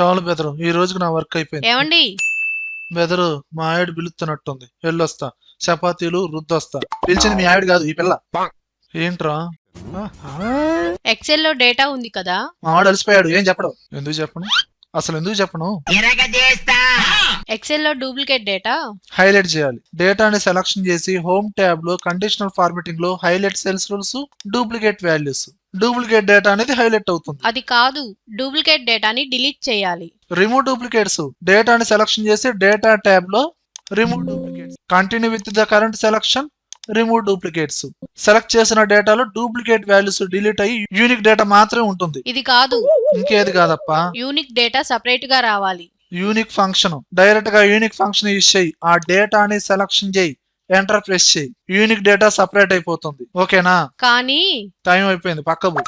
చాలు బెదరు ఈ రోజుకి నా వర్క్ అయిపోయింది. ఏమండి? బెదరు మా ఆవిడ పిలుస్తున్నట్టుంది. వెళ్ళొస్తా. చపాతీలు రుద్దొస్తా. పిలిచింది మీ ఆవిడ కాదు ఈ పిల్ల. ఏంట్రా? ఎక్సెల్లో డేటా ఉంది కదా? మా ఆవిడ అలసిపోయాడు ఏం చెప్పడు? ఎందుకు చెప్పను? అసలు ఎందుకు చెప్పను? ఎక్సెల్లో డూప్లికేట్ డేటా హైలైట్ చేయాలి. డేటాని సెలక్షన్ చేసి హోమ్ ట్యాబ్లో conditional ఫార్మాటింగ్లో highlight cells rules duplicate values duplicate data అనేది హైలైట్ అవుతుంది. అది కాదు. డూప్లికేట్ డేటాని డిలీట్ చేయాలి. రిమూవ్ డూప్లికేట్స్ డేటాని సెలక్షన్ చేసి డేటా ట్యాబ్లో remove duplicates continue with the current selection remove duplicates select చేసిన డేటాలో డూప్లికేట్ వాల్యూస్ డిలీట్ అయ్యి యూనిక్ డేటా మాత్రమే ఉంటుంది. ఇది కాదు. ఇంకేది కాదప్పా? యూనిక్ డేటా సపరేట్గా రావాలి. యూనిక్ ఫంక్షన్ డైరెక్ట్గా యూనిక్ ఫంక్షన్ యూజ్ చేయి. ఆ డేటాని సెలక్షన్ చేయి. ఎంటర్ ప్రెస్ చేయి. యూనిక్ డేటా సపరేట్ అయిపోతుంది. ఓకేనా కానీ టైం అయిపోయింది. పక్కబు